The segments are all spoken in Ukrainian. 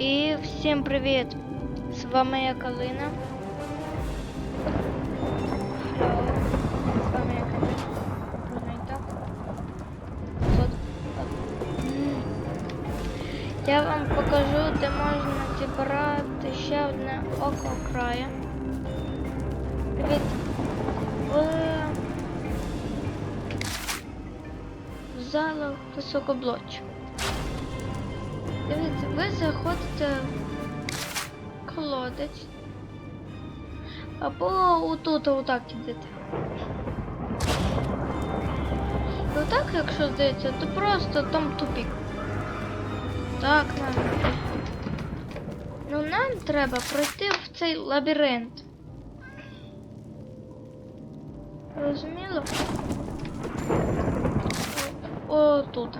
І всім привіт! З вами я Калина. Hello. Вами я Калина. Я вам покажу, де можна зібрати ще одне око края. Привіт. В... залах високоблоччя. Дивіться, ви заходите в колодець. Або отут, отак ідете. І отак, якщо здається, то просто там тупік. Так, нам. Ну нам треба пройти в цей лабіринт. Розуміло? О, тут.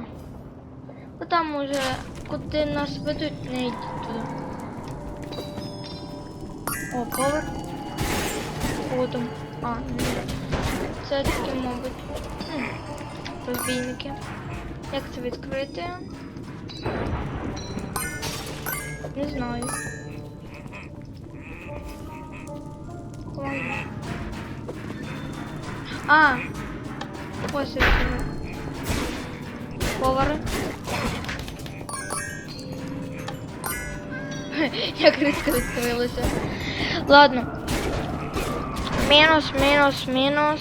Бо уже куди нас ведуть, не йдіть туди. О, поверх. О, там. А, ні. Це такі, мабуть. Розбійники. Як це відкрити? Не знаю. Ладно. А! Ось я. Повари. Як різко відкрилося. Ладно. Мінус, мінус, мінус.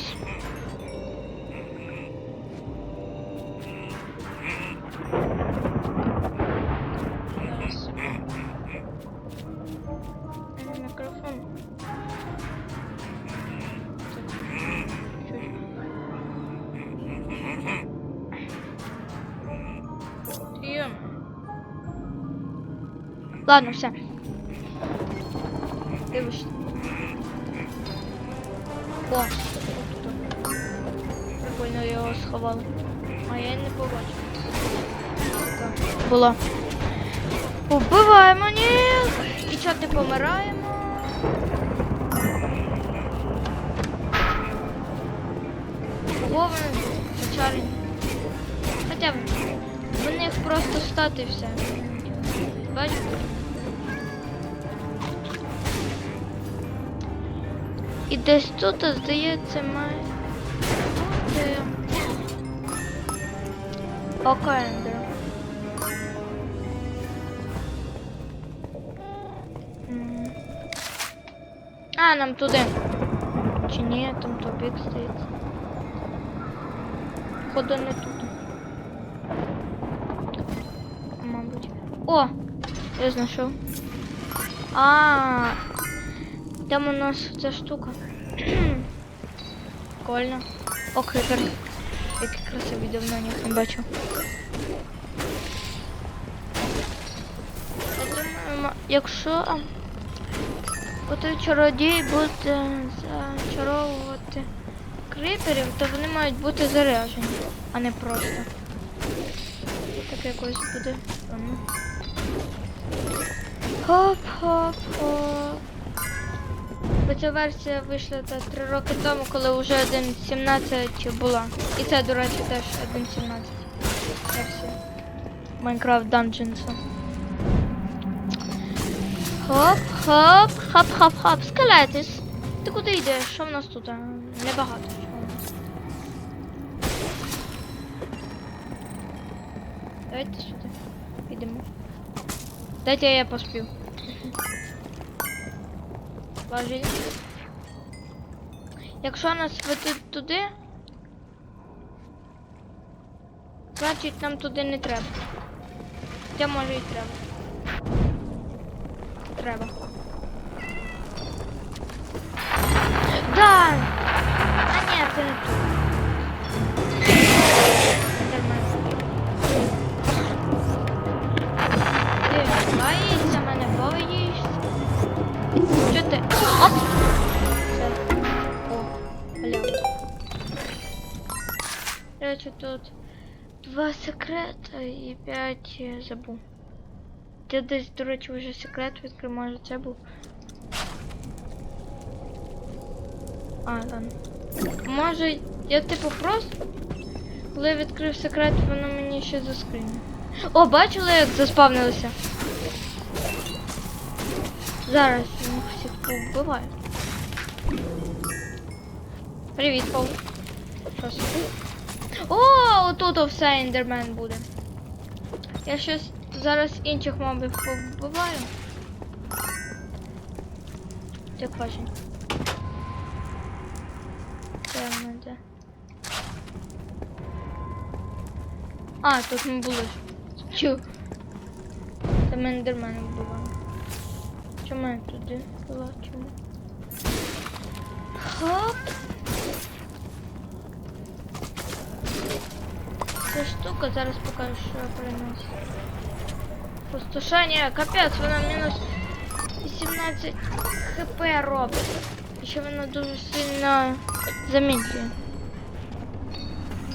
Ладно, все. Дивишся. О, тут. Прикольно його сховали. А я не побачив. Так, було. Убиваємо їх! І чого не помираємо? Ого, вони зачарені. Хоча б в них просто стати все. Бачите? І десь тут, здається, має бути Окендер. М. А, нам туди. Чи ні, там тупик стоїть. Походу не тут. Мабуть. О! Я знайшов. А, там у нас ця штука. Прикольно. О, крипер. Який красивий давно ніхто не бачив. Якщо отой чародій буде зачаровувати криперів, то вони мають бути заряжені, а не просто. Так якось буде. Хоп-хоп-хоп. Бо ця версія вийшла 3 роки тому, коли вже 1.17 була. І це, до речі, теж 1.17 версія. Minecraft Dungeons. Хоп, хоп, хоп, хоп, хоп. Скелетис. Ти куди йдеш? Що в нас тут? Небагато. Нас? Давайте сюди. Підемо. Дайте я поспів. Важіль. Якщо нас ведуть туди, значить нам туди не треба. Хоча може і треба. Треба. Да! А ні, це не тут. Ти боїшся мене, боїшся. Що ти? Оп! Все. О, бля. Речі, тут два секрети і п'ять я забув. Ти десь, до речі, вже секрет відкрив, може це був. А, ладно. Може, я типу просто. Коли я відкрив секрет, воно мені ще заскрінило. О, бачили, як заспавнилося? Зараз їх всіх повбиваю. Привіт, Пол. Що собі? О, отут все ендермен буде. Я щось зараз інших мобів повбиваю. Як бачить. Це в мене? А, тут ми були. Чу. Там ендермен вбивали. Чому я туди була? Чому? Хоп. Ця штука зараз покажу, що приносить. Пустошення, капець, вона мінус 18 хп робить. І ще вона дуже сильно замедлює.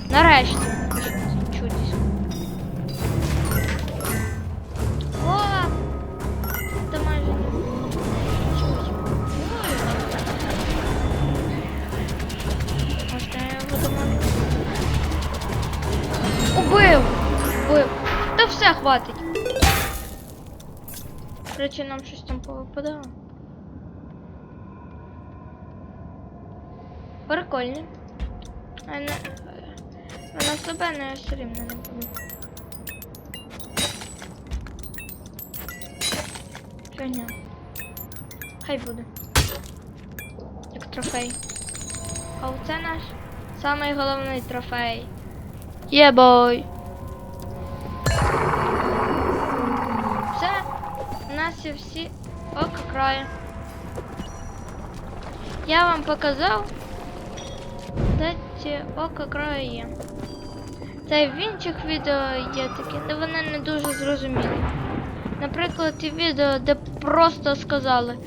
Нарешті. Хватить. До речі, нам щось там повипадало. Прикольно. А на, а на себе не все рівно не буду. Фігня. Хай буде. Як трофей. А оце наш самий головний трофей. Є бой. У нас є всі ока краю. Я вам показав, ці ока краю. Та й в інших відео є такі, де вони не дуже зрозумілі. Наприклад, ті відео, де просто сказали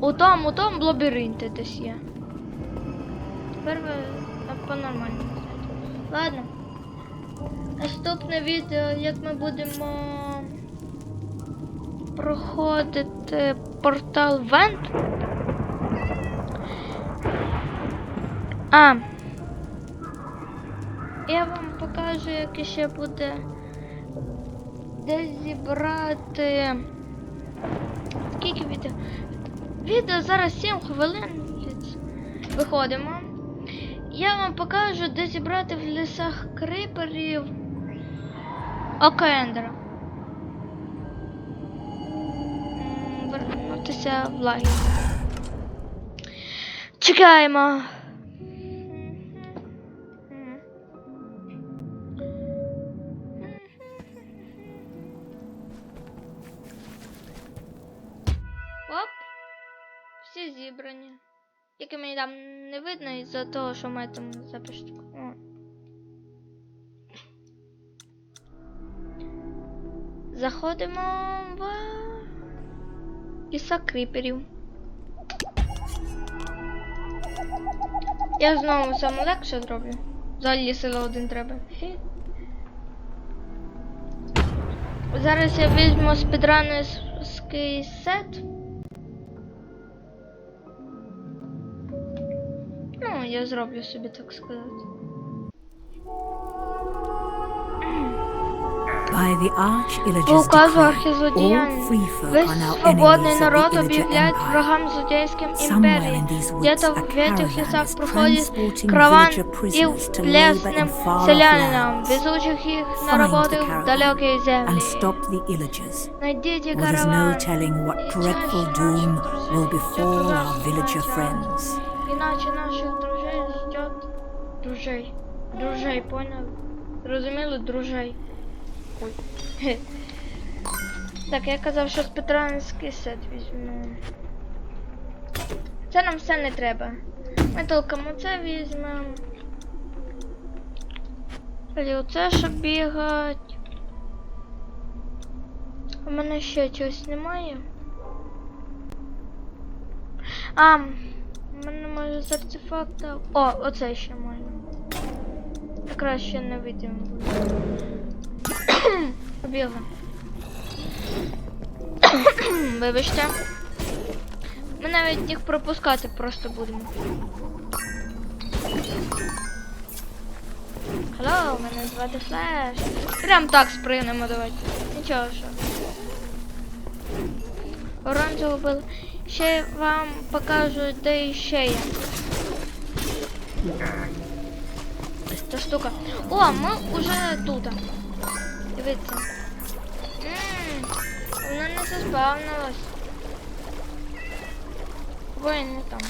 у тому, у тому лабіринті десь є. Тепер ви по-нормальному знаєте. Ладно. Наступне відео, як ми будемо проходити портал Вент. А. Я вам покажу, як ще буде де зібрати. Скільки відео? Відео зараз 7 хвилин. Виходимо. Я вам покажу, де зібрати в лісах криперів Окендера. Вернутися в лагерь. Чекаємо. Оп. Всі зібрані. Тільки мені там не видно із-за того, що ми там запишемо. Заходимо в ліса кріперів. Я знову саме легше зроблю. Взагалі сила один треба. Зараз я візьму спідранерський сет. Ну, я зроблю собі так сказати. По указу архізлодіянь, весь свободний народ об'являють врагам злодійським імперії. Где-то в этих caravan лісах проходить караван in far-off селянинам, везучих їх на Find в. Найдіть Or no караван. telling what І doom наших will befall our villager friends. Іначе наших друзей ждет друзей. Друзей, поняли? Зрозуміли? Друзей. Ой. Так, я казав, що спетранський сет візьму. Це нам все не треба. Ми толком оце візьмемо. Далі оце щоб бігать. У мене ще чогось немає. А, у мене може з артефакта. О, оце ще можна. Якраз ще не видимо. Побігла. Вибачте. Ми навіть їх пропускати просто будемо. Hello, мене звати Флеш. Прям так спригнемо давайте. Нічого що. Оранжеву вбили. Ще вам покажу, де ще є. Та штука. О, ми вже тут. Дивіться. Ммм, воно не заспавнилось. Ой, не там.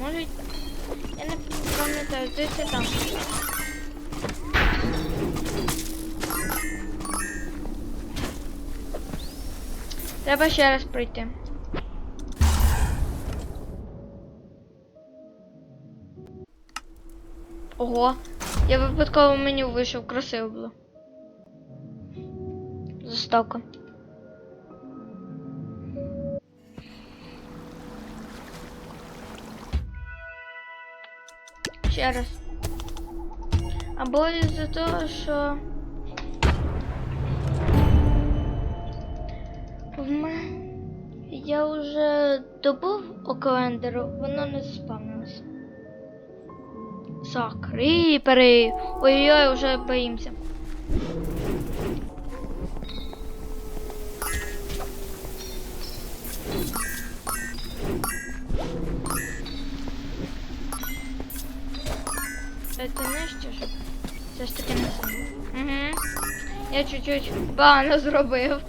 Може, я не пам'ятаю, це там. Треба ще раз пройти. Ого, я випадково меню вийшов, красиво було. Заставка. Ще раз. Або із-за того, що в мене я вже добув околендеру, воно не спавнилося. За кріпери. Ой-ой-ой, вже боїмося. Это не що ж? Це ж таки не саме. Угу. Я чуть-чуть погано зробив.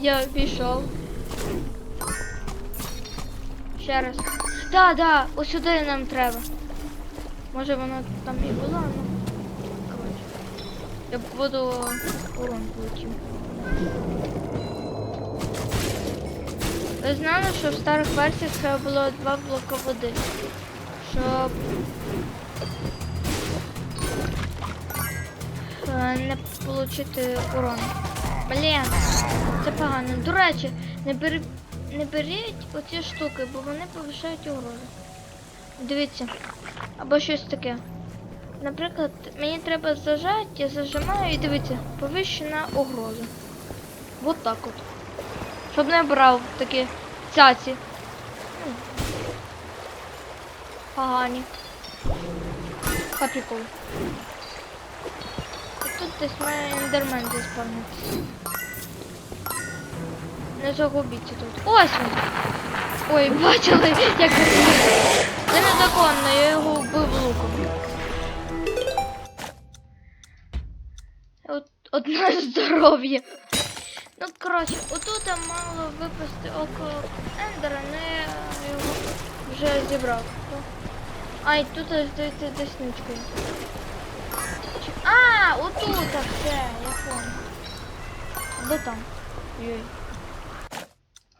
Я пішов. Ще раз. Да, да, ось сюди нам треба. Може воно там і було, ну. Коротше. Я буду урон получив. Ви знали, що в старих версіях треба було два блока води. Щоб е, не отримати урон. Блін, це погано. До речі, не, беріть оці штуки, бо вони повишають угрозу. Дивіться. Або щось таке. Наприклад, мені треба зажати, я зажимаю і дивіться, повищена угроза. Вот так от. Щоб не брав такі цяці. Погані. І тут десь має ендермен заспавнитися. Не загубіться тут. Ось він! Ой, бачили, як він. Це незаконно, я його вбив луком. От, одне здоров'я. Ну, коротше, отут мало випасти око Ендера, я його вже зібрав. А, і тут здається. Чи- А, отут все, я понял. Де там? Йой.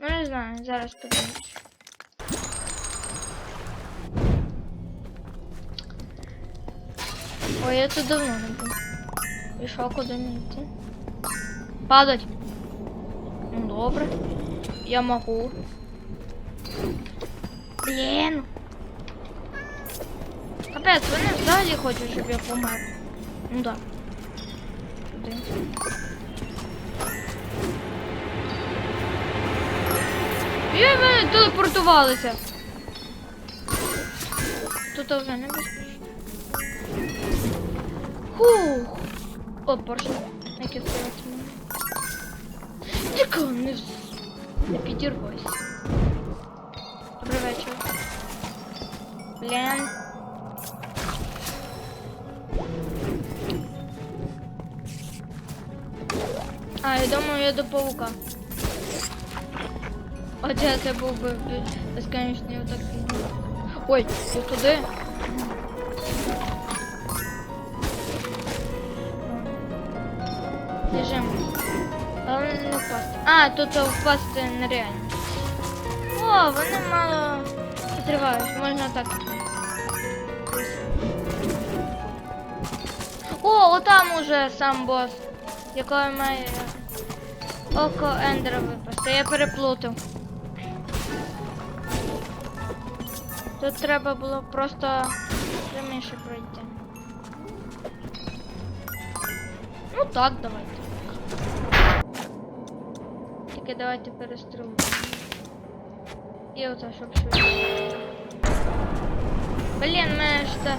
Ну не знаю, зараз подивимось. Ой, я тут давно не був. І що, куди не йти? Падать. Ну добре. Я можу. Блін. Капець, вони взагалі хочуть, щоб я помер. Ну да. Туди. І вони телепортувалися. Тут вже небезпечно. Фух. О, поршень. Як я стоять мене. Тільки не, не підірвайся. Добрий вечір. А, я думаю, я до паука. Хоча це був би безконечний отакий. Ой, ти туди? Біжимо. Головне не. А, тут впасти нереально. О, вони мало підривають, можна так. О, отам уже сам бос, якого має око Ендера випасти. Я переплутав. Тут треба було просто пряміше пройти. Ну так, давайте. Тільки давайте перестрілимо. І оце, щоб швидше. Блін, мене ж та...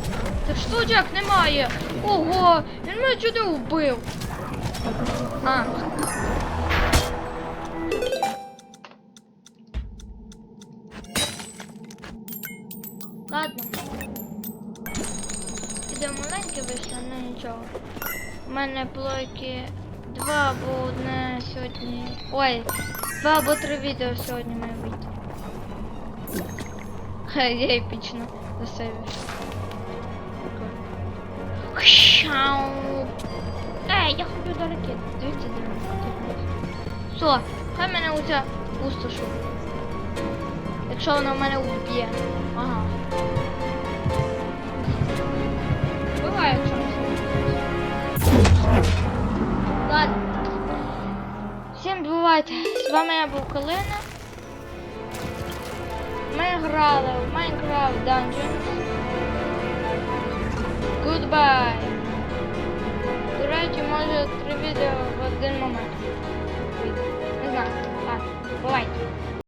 Тих штучок немає. Ого, він мене чудо вбив. А. Ладно. Піде маленьке вийшло, ну нічого. У мене плойки два або одне сьогодні. Ой, два або три відео сьогодні має вийти. Ха, я епічно засейвився. Хщау. Ей, я хочу до ракет. Дивіться, вона. Все, хай мене оця пустошу. Якщо вона в мене вб'є. Ага. Буває, якщо не. Ладно. Всім бувайте. З вами я був Калина. Ми грали в Minecraft Dungeons. Goodbye. До речі, три відео в один момент. Не знаю. Ладно, бувайте.